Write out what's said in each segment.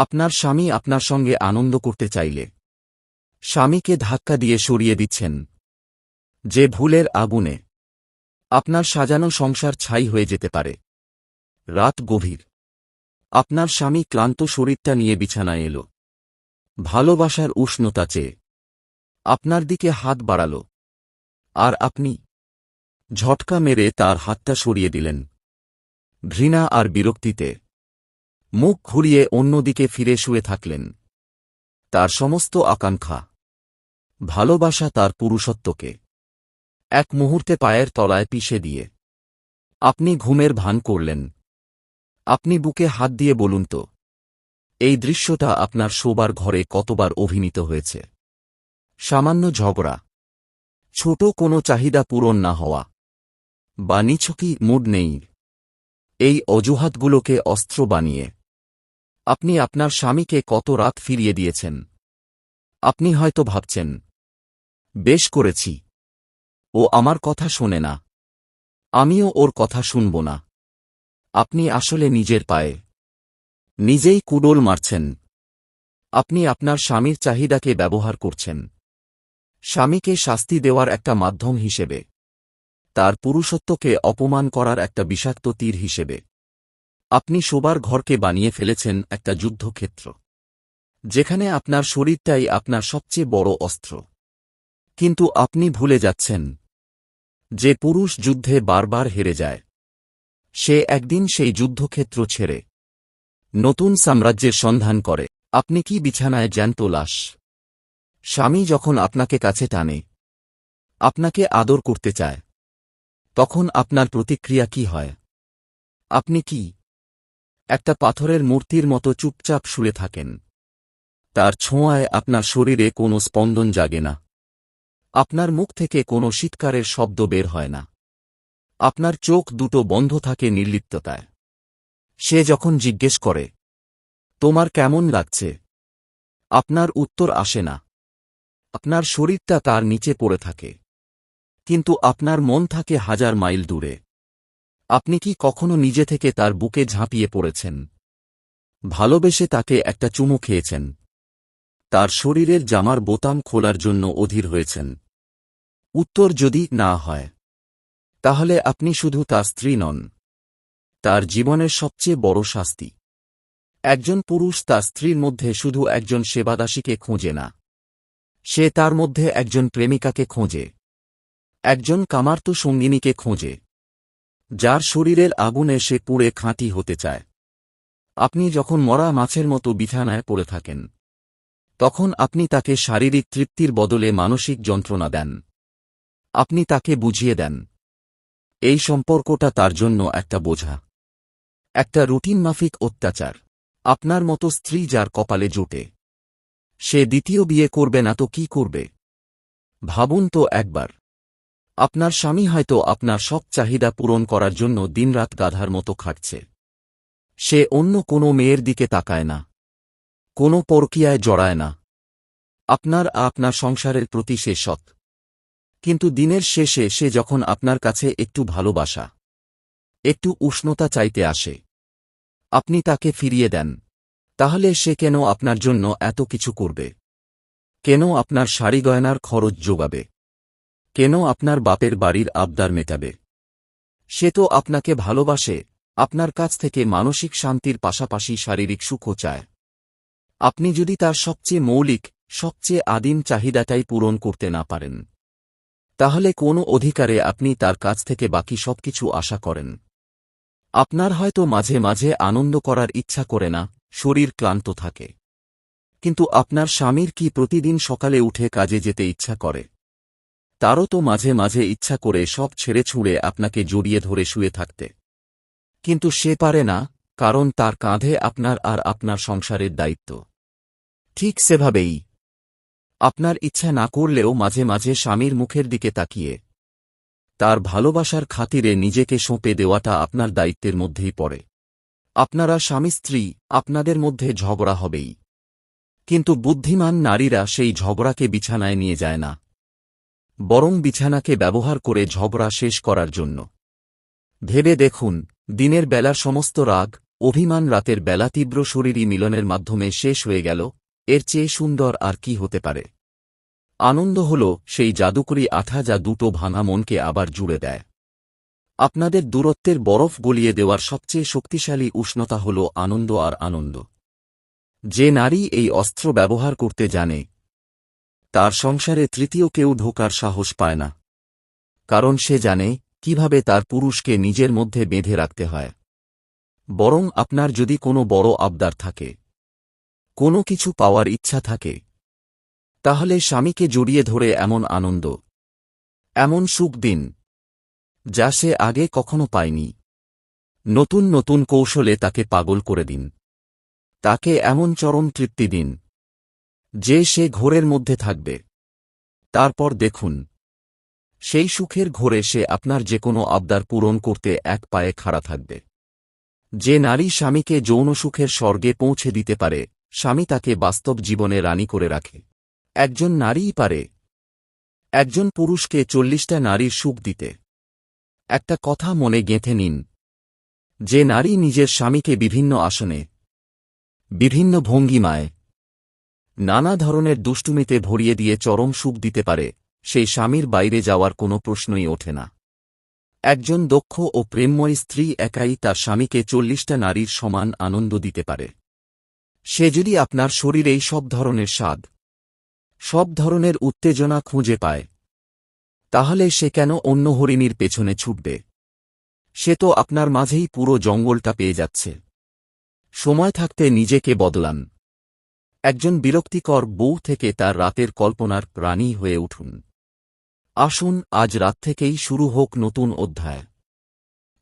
আপনার স্বামী আপনার সঙ্গে আনন্দ করতে চাইলে। স্বামীকে ধাক্কা দিয়ে সরিয়ে দিচ্ছেন। যে ভুলের আগুনে আপনার সাজানো সংসার ছাই হয়ে যেতে পারে। রাত গভীর। আপনার স্বামী ক্লান্ত শরীরটা নিয়ে বিছানায় এলো। ভালোবাসার উষ্ণতা চেয়ে। আপনার দিকে হাত বাড়াল। আর আপনি ঝটকা মেরে তার হাতটা সরিয়ে দিলেন। ঘৃণা আর বিরক্তিতে। মুখ ঘুরিয়ে অন্যদিকে ফিরে শুয়ে থাকলেন। তার সমস্ত আকাঙ্ক্ষা, ভালোবাসা তার পুরুষত্বকে এক মুহূর্তে পায়ের তলায় পিষে দিয়ে, আপনি ঘুমের ভান করলেন। আপনি বুকে হাত দিয়ে বলুন তো, এই দৃশ্যটা আপনার শোবার ঘরে কতবার অভিনীত হয়েছে? সামান্য ঝগড়া, ছোট কোনো চাহিদা পূরণ না হওয়া, বা নিছকি মুড নেই। এই অজুহাতগুলোকে অস্ত্র বানিয়ে আপনি আপনার স্বামীকে কত রাত ফিরিয়ে দিয়েছেন? আপনি হয়তো ভাবছেন, বেশ করেছি। ও আমার কথা শোনে না। আমিও ওর কথা শুনব না। আপনি আসলে নিজের পায়ে। নিজেই কুডোল মারছেন। আপনি আপনার স্বামীর চাহিদাকে ব্যবহার করছেন। স্বামীকে শাস্তি দেওয়ার একটা মাধ্যম হিসেবে। তার পুরুষত্বকে অপমান করার একটা বিষাক্ত তীর হিসেবে। আপনি শোবার ঘরকে বানিয়ে ফেলেছেন একটা যুদ্ধক্ষেত্র, যেখানে আপনার শরীরটাই আপনার সবচেয়ে বড় অস্ত্র। কিন্তু আপনি ভুলে যাচ্ছেন যে পুরুষ যুদ্ধে বারবার হেরে যায়। সে একদিন সেই যুদ্ধক্ষেত্র ছেড়ে নতুন সাম্রাজ্যের সন্ধান করে। আপনি কি বিছানায় জ্যান্ত লাশ? স্বামী যখন আপনাকে কাছে টানে, আপনাকে আদর করতে চায়, তখন আপনার প্রতিক্রিয়া কি হয়? আপনি কি একটা পাথরের মূর্তির মতো চুপচাপ শুয়ে থাকেন। তার ছোঁয়ায় আপনার শরীরে কোনো স্পন্দন জাগে না। আপনার মুখ থেকে কোনো শীতকারের শব্দ বের হয় না। আপনার চোখ দুটো বন্ধ থাকে নির্লিপ্ততায়। সে যখন জিজ্ঞেস করে, তোমার কেমন লাগছে? আপনার উত্তর আসে না। আপনার শরীরটা তার নিচে পড়ে থাকে। কিন্তু আপনার মন থাকে হাজার মাইল দূরে। আপনি কি কখনো নিজে থেকে তার বুকে ঝাঁপিয়ে পড়েছেন? ভালোবেসে তাকে একটা চুমু খেয়েছেন। তার শরীরের জামার বোতাম খোলার জন্য অধীর হয়েছেন। উত্তর যদি না হয়, তাহলে আপনি শুধু তার স্ত্রী নন। তার জীবনের সবচেয়ে বড় শাস্তি। একজন পুরুষ তার স্ত্রীর মধ্যে শুধু একজন সেবাদাসীকে খোঁজে না। সে তার মধ্যে একজন প্রেমিকাকে খোঁজে। একজন কামার্ত সঙ্গিনীকে খোঁজে। যার শরীরের আগুনে সে পুড়ে খাঁটি হতে চায়। আপনি যখন মরা মাছের মতো বিছানায় পড়ে থাকেন, তখন আপনি তাকে শারীরিক তৃপ্তির বদলে মানসিক যন্ত্রণা দেন। আপনি তাকে বুঝিয়ে দেন, এই সম্পর্কটা তার জন্য একটা বোঝা, একটা রুটিন মাফিক অত্যাচার। আপনার মতো স্ত্রী যার কপালে জোটে, সে দ্বিতীয় বিয়ে করবে না তো কি করবে? ভাবুন তো একবার। আপনার স্বামী হয়তো আপনার সব চাহিদা পূরণ করার জন্য দিনরাত গাধার মতো খাটছে। সে অন্য কোনো মেয়ের দিকে তাকায় না। কোনো পরকিয়ায় জড়ায় না। আপনার আপনার সংসারের প্রতি সে সৎ। কিন্তু দিনের শেষে সে যখন আপনার কাছে একটু ভালোবাসা, একটু উষ্ণতা চাইতে আসে, আপনি তাকে ফিরিয়ে দেন, তাহলে সে কেন আপনার জন্য এত কিছু করবে? কেন আপনার শাড়ি গয়নার খরচ যোগাবে? কেন আপনার বাপের বাড়ির আবদার মেটাবে? সে তো আপনাকে ভালোবাসে, আপনার কাছ থেকে মানসিক শান্তির পাশাপাশি শারীরিক সুখও চায়। আপনি যদি তার সবচেয়ে মৌলিক, সবচেয়ে আদিম চাহিদাটাই পূরণ করতে না পারেন, তাহলে কোনো অধিকারে আপনি তার কাছ থেকে বাকি সবকিছু আশা করেন? আপনার হয়তো মাঝে মাঝে আনন্দ করার ইচ্ছা করে না, শরীর ক্লান্ত থাকে। কিন্তু আপনার স্বামীর কি প্রতিদিন সকালে উঠে কাজে যেতে ইচ্ছা করে? তারও তো মাঝে মাঝে ইচ্ছা করে সব ছেড়ে ছুঁড়ে আপনাকে জড়িয়ে ধরে শুয়ে থাকতে। কিন্তু সে পারে না, কারণ তার কাঁধে আপনার আর আপনার সংসারের দায়িত্ব। ঠিক সেভাবেই। আপনার ইচ্ছা না করলেও মাঝে মাঝে স্বামীর মুখের দিকে তাকিয়ে। তার ভালোবাসার খাতিরে নিজেকে সঁপে দেওয়াটা আপনার দায়িত্বের মধ্যেই পড়ে। আপনারা স্বামী স্ত্রী, আপনাদের মধ্যে ঝগড়া হবেই। কিন্তু বুদ্ধিমান নারীরা সেই ঝগড়াকে বিছানায় নিয়ে যায় না। বরং বিছানাকে ব্যবহার করে ঝগড়া শেষ করার জন্য। ভেবে দেখুন, দিনের বেলার সমস্ত রাগ, অভিমান রাতের বেলা তীব্র শরীরী মিলনের মাধ্যমে শেষ হয়ে গেল, এর চেয়ে সুন্দর আর কি হতে পারে? আনন্দ হল সেই জাদুকরী আঠা যা দুটো ভাঙা মনকে আবার জুড়ে দেয়। আপনাদের দূরত্বের বরফ গলিয়ে দেওয়ার সবচেয়ে শক্তিশালী উষ্ণতা হল আনন্দ আর আনন্দ। যে নারী এই অস্ত্র ব্যবহার করতে জানে তার সংসারে তৃতীয় কেউ ঢোকার সাহস পায় না। কারণ সে জানে, কীভাবে তার পুরুষকে নিজের মধ্যে বেঁধে রাখতে হয়। বরং আপনার যদি কোনো বড় আবদার থাকে, কোনো কিছু পাওয়ার ইচ্ছা থাকে, তাহলে স্বামীকে জড়িয়ে ধরে এমন আনন্দ, এমন সুখ দিন, যা সে আগে কখনো পায়নি। নতুন নতুন কৌশলে তাকে পাগল করে দিন। তাকে এমন চরম তৃপ্তি দিন। যে সে ঘোরের মধ্যে থাকবে। তারপর দেখুন। সেই সুখের ঘোরে সে আপনার যে কোনো আবদার পূরণ করতে এক পায়ে খাড়া থাকবে। যে নারী স্বামীকে যৌন সুখের স্বর্গে পৌঁছে দিতে পারে, স্বামী তাকে বাস্তব জীবনে রানী করে রাখে। একজন নারীই পারে। একজন পুরুষকে চল্লিশটা নারীর সুখ দিতে। একটা কথা মনে গেঁথে নিন। যে নারী নিজের স্বামীকে বিভিন্ন আসনে, বিভিন্ন ভঙ্গিমায় নানা ধরনের দুষ্টুমিতে ভরিয়ে দিয়ে চরম সুখ দিতে পারে, সেই স্বামীর বাইরে যাওয়ার কোনো প্রশ্নই ওঠে না। একজন দক্ষ ও প্রেমময় স্ত্রী একাই তার স্বামীকে চল্লিশটা নারীর সমান আনন্দ দিতে পারে। সে যদি আপনার শরীরেই সব ধরনের স্বাদ, সব ধরনের উত্তেজনা খুঁজে পায়, তাহলে সে কেন অন্য হরিণীর পেছনে ছুটবে? সে তো আপনার মাঝেই পুরো জঙ্গলটা পেয়ে যাচ্ছে। সময় থাকতে নিজেকে বদলান। একজন বিরক্তিকর বউ থেকে তার রাতের কল্পনার প্রাণী হয়ে উঠুন। আসুন, আজ রাত থেকেই শুরু হোক নতুন অধ্যায়।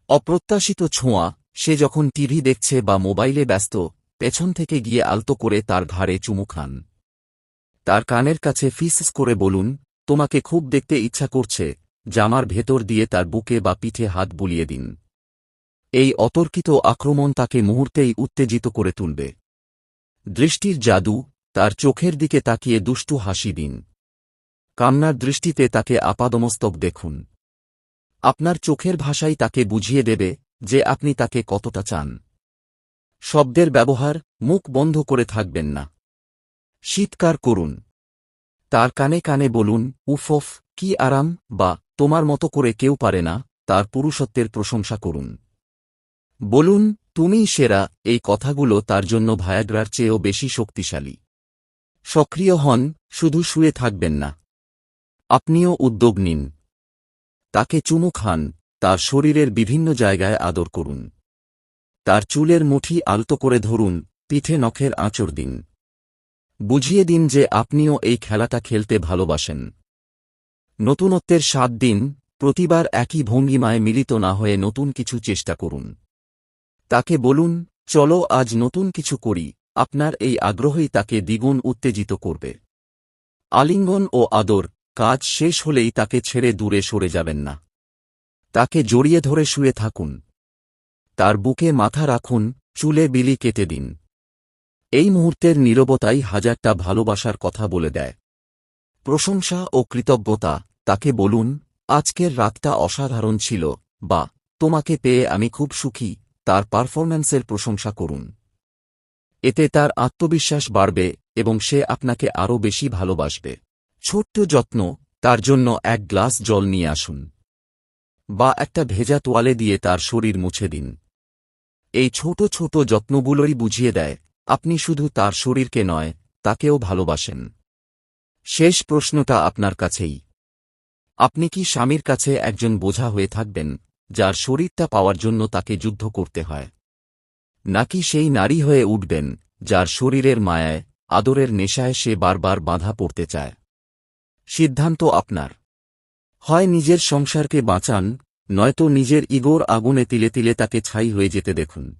অপ্রত্যাশিত ছোঁয়া, সে যখন টিভি দেখছে বা মোবাইলে ব্যস্ত, পেছন থেকে গিয়ে আলতো করে তার ঘাড়ে চুমু খান। তার কানের কাছে ফিসস করে বলুন, তোমাকে খুব দেখতে ইচ্ছা করছে, জামার ভেতর দিয়ে তার বুকে বা পিঠে হাত বুলিয়ে দিন। এই অতর্কিত আক্রমণ তাকে মুহূর্তেই উত্তেজিত করে তুলবে। দৃষ্টির জাদু, তার চোখের দিকে তাকিয়ে দুষ্টু হাসি দিন। কান্নার দৃষ্টিতে তাকে আপাদমস্তক দেখুন। আপনার চোখের ভাষাই তাকে বুঝিয়ে দেবে যে আপনি তাকে কতটা চান। শব্দের ব্যবহার, মুখ বন্ধ করে থাকবেন না। শীতকার করুন। তার কানে কানে বলুন উফফ কি আরাম, বা তোমার মতো করে কেউ পারে না, তার পুরুষত্বের প্রশংসা করুন। বলুন তুমিই সেরা, এই কথাগুলো তার জন্য ভায়াগ্রার চেয়েও বেশি শক্তিশালী। সক্রিয় হন, শুধু শুয়ে থাকবেন না। আপনিও উদ্যোগ নিন। তাকে চুমু খান, তার শরীরের বিভিন্ন জায়গায় আদর করুন। তার চুলের মুঠি আলতো করে ধরুন, পিঠে নখের আঁচড় দিন। বুঝিয়ে দিন যে আপনিও এই খেলাটা খেলতে ভালোবাসেন। নতুনত্বের সাত দিন, প্রতিবার একই ভঙ্গিমায় মিলিত না হয়ে নতুন কিছু চেষ্টা করুন। তাকে বলুন, চলো আজ নতুন কিছু করি। আপনার এই আগ্রহই তাকে দ্বিগুণ উত্তেজিত করবে। আলিঙ্গন ও আদর, কাজ শেষ হলেই তাকে ছেড়ে দূরে সরে যাবেন না। তাকে জড়িয়ে ধরে শুয়ে থাকুন। তার বুকে মাথা রাখুন, চুলে বিলি কেটে দিন। এই মুহূর্তের নীরবতাই হাজারটা ভালোবাসার কথা বলে দেয়। প্রশংসা ও কৃতজ্ঞতা, তাকে বলুন, আজকের রাতটা অসাধারণ ছিল, বা, তোমাকে পেয়ে আমি খুব সুখী। তার পারফরম্যান্সের প্রশংসা করুন। এতে তার আত্মবিশ্বাস বাড়বে এবং সে আপনাকে আরও বেশি ভালোবাসবে। ছোট্ট যত্ন, তার জন্য এক গ্লাস জল নিয়ে আসুন। বা একটা ভেজা তোয়ালে দিয়ে তার শরীর মুছে দিন। এই ছোট ছোট যত্নগুলোই বুঝিয়ে দেয়, আপনি শুধু তার শরীরকে নয়, তাকেও ভালোবাসেন। শেষ প্রশ্নটা আপনার কাছেই। আপনি কি স্বামীর কাছে একজন বোঝা হয়ে থাকবেন? যার শরীরটা পাওয়ার জন্য তাকে যুদ্ধ করতে হয়। নাকি সেই নারী হয়ে উঠবেন, যার শরীরের মায়ায়, আদরের নেশায় সে বারবার বাধা পড়তে চায়। সিদ্ধান্ত আপনার। হয় নিজের সংসারকে বাঁচান, নয়তো নিজের ইগোর আগুনে তিলে তিলে তাকে ছাই হয়ে যেতে দেখুন।